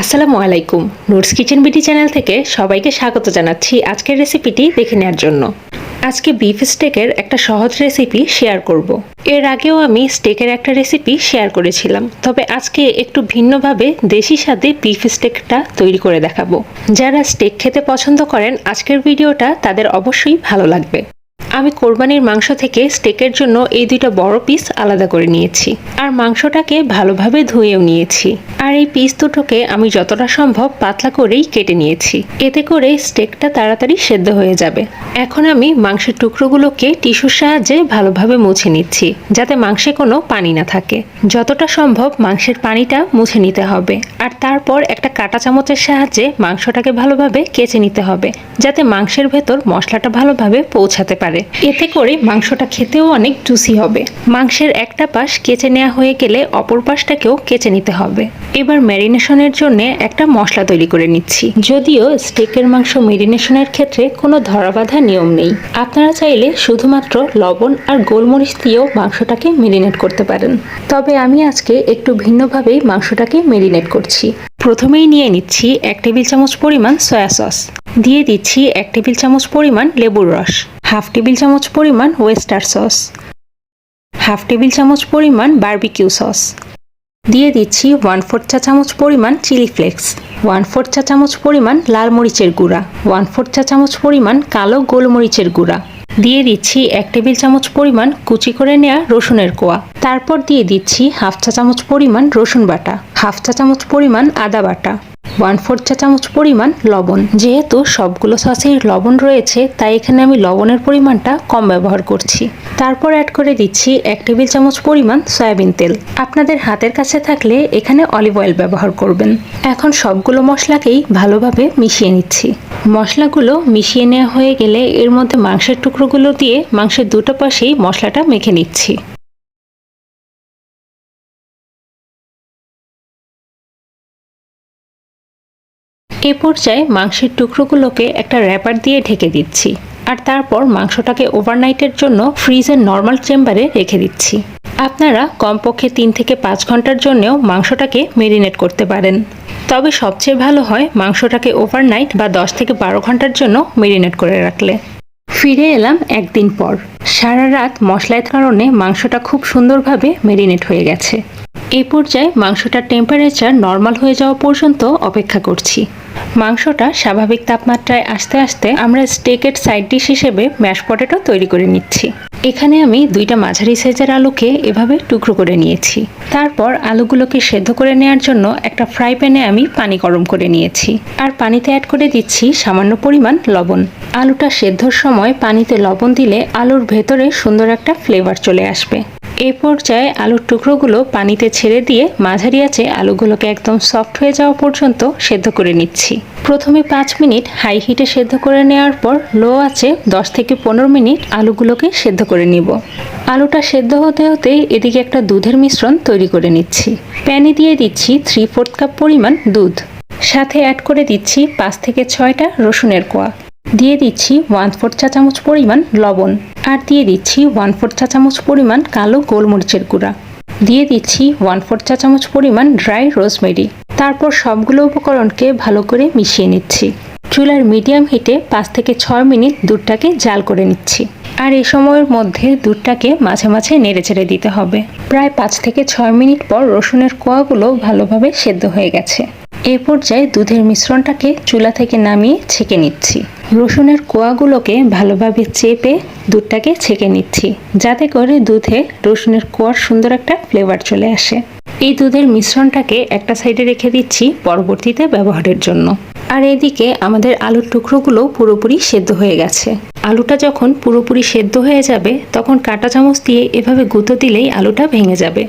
আসসালামু আলাইকুম। Notes kitchen বিটি চ্যানেল থেকে সবাইকে স্বাগত জানাচ্ছি আজকের রেসিপিটি দেখে নেওয়ার জন্য। আজকে বিফ স্টেকের একটা সহজ রেসিপি শেয়ার করব। এর আগেও আমি স্টেকের একটা রেসিপি শেয়ার করেছিলাম, তবে আজকে একটু ভিন্নভাবে দেশি স্বাদে বিফ স্টেকটা তৈরি করে দেখাবো। যারা স্টেক খেতে পছন্দ করেন, আজকের ভিডিওটা তাদের অবশ্যই ভালো লাগবে। আমি কোরবানির মাংস থেকে স্টেকের জন্য এই দুইটা বড় পিস আলাদা করে নিয়েছি। আর মাংসটাকে ভালোভাবে ধুয়েও নিয়েছি। আর এই পিস দুটোকে আমি যতটা সম্ভব পাতলা করেই কেটে নিয়েছি। এতে করে স্টেকটা তাড়াতাড়ি সেদ্ধ হয়ে যাবে। এখন আমি মাংসের টুকরোগুলোকে টিস্যুর সাহায্যে ভালোভাবে মুছে নিচ্ছি, যাতে মাংসে কোনো পানি না থাকে। যতটা সম্ভব মাংসের পানিটা মুছে নিতে হবে। আর তারপর একটা কাঁটা চামচের সাহায্যে মাংসটাকে ভালোভাবে কেচে নিতে হবে, যাতে মাংসের ভেতর মশলাটা ভালোভাবে পৌঁছাতে পারে। এতে করে মাংসটা খেতেও অনেক জুসি হবে। মাংসের একটা পাশ কেচে নেওয়া হয়ে গেলে অপর পাশটাকেও কেচে নিতে হবে। এবার ম্যারিনেশনের জন্য একটা মশলা তৈরি করে নিচ্ছি। যদিও স্টেকের মাংস ম্যারিনেশনের ক্ষেত্রে কোনো ধরাবাধা নিয়ম নেই। আপনারা চাইলে শুধুমাত্র লবণ আর গোলমরিচ দিয়েও মাংসটাকে মেরিনেট করতে পারেন। তবে আমি আজকে একটু ভিন্নভাবেই মাংসটাকে মেরিনেট করছি। প্রথমেই নিয়ে নিচ্ছি এক টেবিল চামচ পরিমাণ সয়া সস দিয়ে দিচ্ছি এক টেবিল চামচ পরিমাণ লেবুর রস, হাফ টেবিল চামচ পরিমাণ ওয়েস্টার সস হাফ টেবিল চামচ পরিমাণ বার্বিকিউ সস দিয়ে দিচ্ছি ওয়ান ফোর চা চামচ পরিমাণ চিলি ফ্লেক্স ওয়ান ফোর চা চামচ পরিমাণ লাল মরিচের গুঁড়া ওয়ান ফোর চা চামচ পরিমাণ কালো গোলমরিচের গুঁড়া, দিয়ে দিচ্ছি এক টেবিল চামচ পরিমাণ কুচি করে নেওয়া রসুনের কোয়া, তারপর দিয়ে দিচ্ছি হাফ চা চামচ পরিমাণ রসুন বাটা, হাফ চা চামচ পরিমাণ আদা বাটা ওয়ান ফোর চা চামচ পরিমাণ লবণ। যেহেতু সবগুলো সসেই লবণ রয়েছে, তাই এখানে আমি লবণের পরিমাণটা কম ব্যবহার করছি। তারপর অ্যাড করে দিচ্ছি এক টেবিল চামচ পরিমাণ সয়াবিন তেল। আপনাদের হাতের কাছে থাকলে এখানে অলিভ অয়েল ব্যবহার করবেন। এখন সবগুলো মশলাকেই ভালোভাবে মিশিয়ে নিচ্ছি। মশলাগুলো মিশিয়ে নেওয়া হয়ে গেলে এর মধ্যে মাংসের টুকরোগুলো দিয়ে মাংসের দুটো পাশেই মশলাটা মেখে নিচ্ছি। এ পর্যায়ে মাংসের টুকরোগুলোকে একটা র্যাপার দিয়ে ঢেকে দিচ্ছি। আর তারপর মাংসটাকে ওভারনাইটের জন্য ফ্রিজের নর্মাল চেম্বারে রেখে দিচ্ছি। আপনারা কমপক্ষে তিন থেকে পাঁচ ঘণ্টার জন্যও মাংসটাকে মেরিনেট করতে পারেন। তবে সবচেয়ে ভালো হয় মাংসটাকে ওভারনাইট বা দশ থেকে বারো ঘণ্টার জন্য মেরিনেট করে রাখলে। ফিরে এলাম একদিন পর। সারা রাত মশলার কারণে মাংসটা খুব সুন্দরভাবে মেরিনেট হয়ে গেছে। এই পর্যায়ে মাংসটার টেম্পারেচার নর্মাল হয়ে যাওয়া পর্যন্ত অপেক্ষা করছি। মাংসটা স্বাভাবিক তাপমাত্রায় আস্তে আস্তে আমরা স্টেকের সাইড ডিশ হিসেবে ম্যাশ পটেটো তৈরি করে নিচ্ছি। এখানে আমি দুইটা মাঝারি সাইজের আলুকে এভাবে টুকরো করে নিয়েছি। তারপর আলুগুলোকে সেদ্ধ করে নেওয়ার জন্য একটা ফ্রাই প্যানে আমি পানি গরম করে নিয়েছি। আর পানিতে অ্যাড করে দিচ্ছি সামান্য পরিমাণ লবণ। আলুটা সেদ্ধর সময় পানিতে লবণ দিলে আলুর ভেতরে সুন্দর একটা ফ্লেভার চলে আসবে। এই পর্যায়ে আলুর টুকরোগুলো পানিতে ছেড়ে দিয়ে মাঝারি আছে আলুগুলোকে একদম সফট হয়ে যাওয়া পর্যন্ত সেদ্ধ করে নিচ্ছি। প্রথমে পাঁচ মিনিট হাই হিটে সেদ্ধ করে নেওয়ার পর লো আছে দশ থেকে পনেরো মিনিট আলুগুলোকে সেদ্ধ করে নিব। আলুটা সেদ্ধ হতে হতে এদিকে একটা দুধের মিশ্রণ তৈরি করে নিচ্ছি। প্যানে দিয়ে দিচ্ছি থ্রি ফোর্থ কাপ পরিমাণ দুধ। সাথে অ্যাড করে দিচ্ছি পাঁচ থেকে ছয়টা রসুনের কোয়া। দিয়ে দিচ্ছি ওয়ান ফোর চা চামচ পরিমাণ লবণ আর দিয়ে দিচ্ছি ওয়ান ফোর চা চামচ পরিমাণ কালো গোলমরিচের গুঁড়া। দিয়ে দিচ্ছি ওয়ান ফোর চা চামচ পরিমাণ ড্রাই রোজমেরি তারপর সবগুলো উপকরণকে ভালো করে মিশিয়ে নিচ্ছি। চুলার মিডিয়াম হিটে পাঁচ থেকে ছয় মিনিট দুধটাকে জাল করে নিচ্ছি। আর এই সময়ের মধ্যে দুধটাকে মাঝে মাঝে নেড়ে ছেড়ে দিতে হবে। প্রায় পাঁচ থেকে ছয় মিনিট পর রসুনের কোয়াগুলো ভালোভাবে সেদ্ধ হয়ে গেছে। এ পর্যায়ে দুধের মিশ্রণটাকে চুলা থেকে নামিয়ে ছেঁকে নিচ্ছি। রসুনের কোয়াগুলোকে ভালোভাবে চেপে দুধটাকে ছেঁকে নিচ্ছি, যাতে করে দুধে রসুনের কোয়ার সুন্দর একটা ফ্লেভার চলে আসে। এই দুধের মিশ্রণটাকে একটা সাইডে রেখে দিচ্ছি পরবর্তীতে ব্যবহারের জন্য। আর এদিকে আমাদের আলুর টুকরোগুলো পুরোপুরি সেদ্ধ হয়ে গেছে। আলুটা যখন পুরোপুরি সেদ্ধ হয়ে যাবে, তখন কাঁটা চামচ দিয়ে এভাবে গুঁতো দিলেই আলুটা ভেঙে যাবে।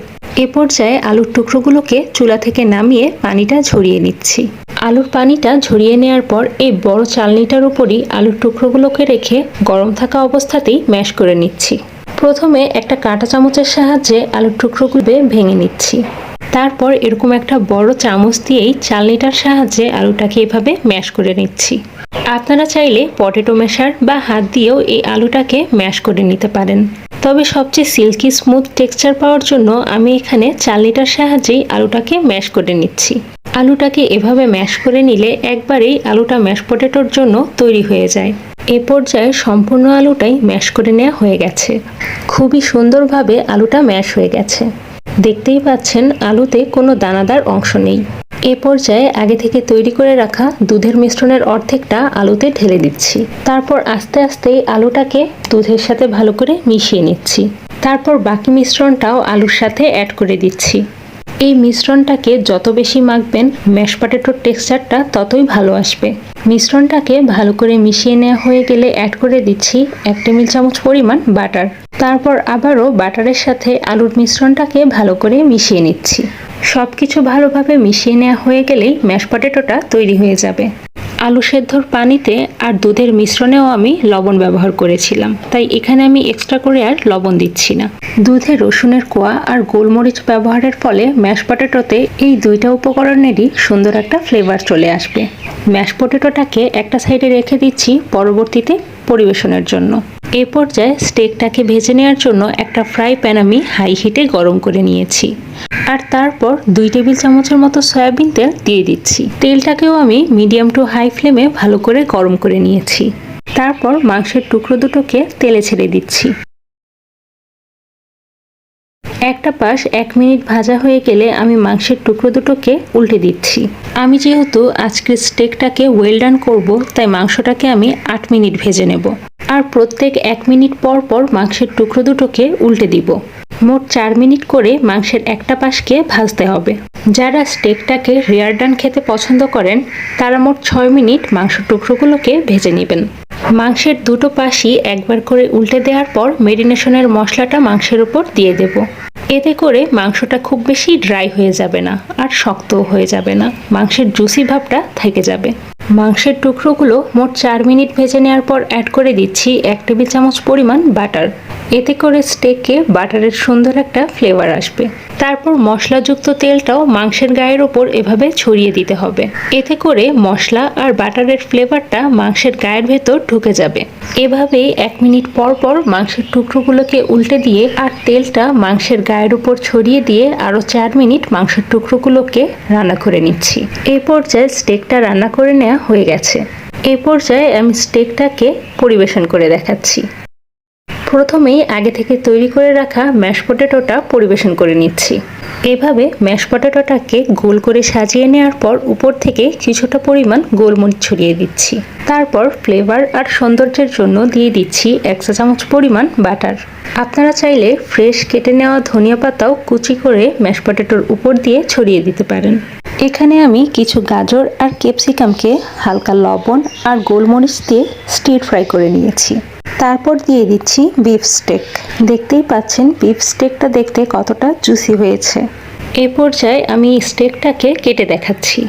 এ পর্যায়ে আলুর টুকরোগুলোকে চুলা থেকে নামিয়ে পানিটা ঝরিয়ে নিচ্ছি। আলুর পানিটা ঝরিয়ে নেওয়ার পর এই বড় চালনিটার উপরই আলুর টুকরোগুলোকে রেখে গরম থাকা অবস্থাতেই ম্যাশ করে নিচ্ছি। প্রথমে একটা কাঁটা চামচের সাহায্যে আলুর টুকরোগুলো ভেঙে নিচ্ছি। তারপর এরকম একটা বড় চামচ দিয়েই চালনিটার সাহায্যে আলুটাকে এভাবে ম্যাশ করে নিচ্ছি। আপনারা চাইলে পটেটো ম্যাশার বা হাত দিয়েও এই আলুটাকে ম্যাশ করে নিতে পারেন। তবে সবচেয়ে সিল্কি স্মুথ টেক্সচার পাওয়ার জন্য আমি এখানে চালনিটার সাহায্যেই আলুটাকে ম্যাশ করে নিচ্ছি। আলুটাকে এভাবে ম্যাশ করে নিলে একবারেই আলুটা ম্যাশ পটেটোর জন্য তৈরি হয়ে যায়। এ পর্যায়ে সম্পূর্ণ আলুটাই ম্যাশ করে নেওয়া হয়ে গেছে। খুবই সুন্দরভাবে আলুটা ম্যাশ হয়ে গেছে। দেখতেই পাচ্ছেন আলুতে কোনো দানাদার অংশ নেই। এ পর্যায়ে আগে থেকে তৈরি করে রাখা দুধের মিশ্রণের অর্ধেকটা আলুতে ঢেলে দিচ্ছি। তারপর আস্তে আস্তে আলুটাকে দুধের সাথে ভালো করে মিশিয়ে নিচ্ছি। তারপর বাকি মিশ্রণটাও আলুর সাথে অ্যাড করে দিচ্ছি। এই মিশ্রণটাকে যত বেশি মাখবেন, ম্যাশ পটেটোর টেক্সচারটা ততই ভালো আসবে। মিশ্রণটাকে ভালো করে মিশিয়ে নেওয়া হয়ে গেলে অ্যাড করে দিচ্ছি এক টেবিল চামচ পরিমাণ বাটার। তারপর আবারও বাটারের সাথে আলুর মিশ্রণটাকে ভালো করে মিশিয়ে নিচ্ছি। সব কিছু ভালোভাবে মিশিয়ে নেওয়া হয়ে গেলেই ম্যাশ পটেটোটা তৈরি হয়ে যাবে। আলু সেদ্ধর পানিতে আর দুধের মিশ্রণেও আমি লবণ ব্যবহার করেছিলাম, তাই এখানে আমি এক্সট্রা করে আর লবণ দিচ্ছি না। দুধে রসুনের কোয়া আর গোলমরিচ ব্যবহারের ফলে ম্যাশ পটেটোতে এই দুইটা উপকরণেরই সুন্দর একটা ফ্লেভার চলে আসবে। ম্যাশ পটেটোটাকে একটা সাইডে রেখে দিচ্ছি, পরবর্তীতে পরিবেশনের জন্য। এ পর্যায়ে স্টেকটাকে ভেজে নেওয়ার জন্য একটা ফ্রাই প্যান আমি হাই হিটে গরম করে নিয়েছি। আর তারপর দুই টেবিল চামচের মতো সয়াবিন তেল দিয়ে দিচ্ছি। তেলটাকেও আমি মিডিয়াম টু হাই ফ্লেমে ভালো করে গরম করে নিয়েছি। তারপর মাংসের টুকরো দুটোকে তেলে ছেড়ে দিচ্ছি। একটা পাশ এক মিনিট ভাজা হয়ে গেলে আমি মাংসের টুকরো দুটোকে উল্টে দিচ্ছি। আমি যেহেতু আজকের স্টেকটাকে ওয়েল ডান করব, তাই মাংসটাকে আমি আট মিনিট ভেজে নেব। আর প্রত্যেক এক মিনিট পর পর মাংসের টুকরো দুটোকে উল্টে দিব। মোট চার মিনিট করে মাংসের একটা পাশকে ভাজতে হবে। যারা স্টেকটাকে রেয়ার ডান খেতে পছন্দ করেন, তারা মোট ছয় মিনিট মাংস টুকরোগুলোকে ভেজে নেবেন। মাংসের দুটো পাশই একবার করে উল্টে দেওয়ার পর মেরিনেশনের মশলাটা মাংসের উপর দিয়ে দেব। এতে করে মাংসটা খুব বেশি ড্রাই হয়ে যাবে না আর শক্তও হয়ে যাবে না। মাংসের জুসি ভাবটা থেকে যাবে। মাংসের টুকরোগুলো মোট চার মিনিট ভেজে নেওয়ার পর অ্যাড করে দিচ্ছি এক টেবিল চামচ পরিমাণ বাটার এতে করে স্টেকে বাটারের সুন্দর একটা ফ্লেভার আসবে। তারপর মশলাযুক্ত তেলটাও মাংসের গায়ের ওপর এভাবে ছড়িয়ে দিতে হবে। এতে করে মশলা আর বাটারের ফ্লেভারটা মাংসের গায়ের ভেতর ঢুকে যাবে। এভাবেই এক মিনিট পর পর মাংসের টুকরোগুলোকে উল্টে দিয়ে আর তেলটা মাংসের গায়ের উপর ছড়িয়ে দিয়ে আরও চার মিনিট মাংসের টুকরোগুলোকে রান্না করে নিচ্ছি। এই পর্যায়ে স্টেকটা রান্না করে নেওয়া হয়ে গেছে। এই পর্যায়ে আমি স্টেকটাকে পরিবেশন করে দেখাচ্ছি। প্রথমেই আগে থেকে তৈরি করে রাখা ম্যাশ পটেটোটা পরিবেশন করে নিচ্ছি। এভাবে ম্যাশ পটেটোটাকে গোল করে সাজিয়ে নেওয়ার পর উপর থেকে কিছুটা পরিমাণ গোলমরিচ ছড়িয়ে দিচ্ছি। তারপর ফ্লেভার আর সৌন্দর্যের জন্য দিয়ে দিচ্ছি এক চা চামচ পরিমাণ বাটার আপনারা চাইলে ফ্রেশ কেটে নেওয়া ধনিয়া পাতাও কুচি করে ম্যাশ পটেটোর উপর দিয়ে ছড়িয়ে দিতে পারেন। এখানে আমি কিছু গাজর আর ক্যাপসিকামকে হালকা লবণ আর গোলমরিচ দিয়ে স্টির ফ্রাই করে নিয়েছি। তারপর দিয়ে দিচ্ছি বিফ স্টেক দেখতেই পাচ্ছেন বিফ স্টেকটা দেখতে কতটা জুসি হয়েছে। এ পর্যায়ে আমি স্টেকটাকে কেটে দেখাচ্ছি।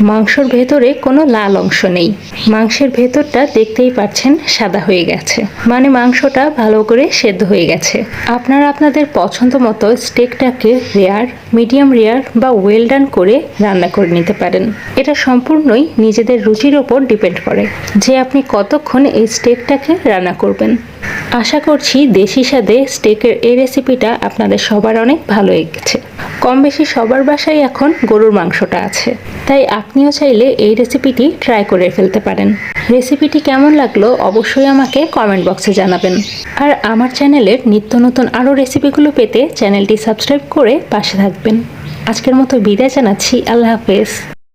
মাংসর ভেতরে কোনো লাল অংশ নেই। মাংসের ভেতরটা দেখতেই পাচ্ছেন সাদা হয়ে গেছে। মানে মাংসটা ভালো করে সেদ্ধ হয়ে গেছে। আপনারা আপনাদের পছন্দ মতো স্টেকটাকে রেয়ার, মিডিয়াম রেয়ার বা ওয়েল ডান করে রান্না করে নিতে পারেন। এটা সম্পূর্ণই নিজেদের রুচির ওপর ডিপেন্ড করে। যে আপনি কতক্ষণ এই স্টেকটাকে রান্না করবেন। আশা করছি দেশি স্বাদে স্টেকের এই রেসিপিটা আপনাদের সবার অনেক ভালো লেগেছে। কম বেশি সবার বাসায় এখন গরুর মাংসটা আছে। তাই আপনিও চাইলে এই রেসিপিটি ট্রাই করে ফেলতে পারেন। রেসিপিটি কেমন লাগল অবশ্যই আমাকে কমেন্ট বক্সে জানাবেন। আর আমার চ্যানেলের নিত্য নতুন আরও রেসিপিগুলো পেতে চ্যানেলটি সাবস্ক্রাইব করে পাশে থাকবেন। আজকের মতো বিদায় জানাচ্ছি, আল্লাহ হাফেজ।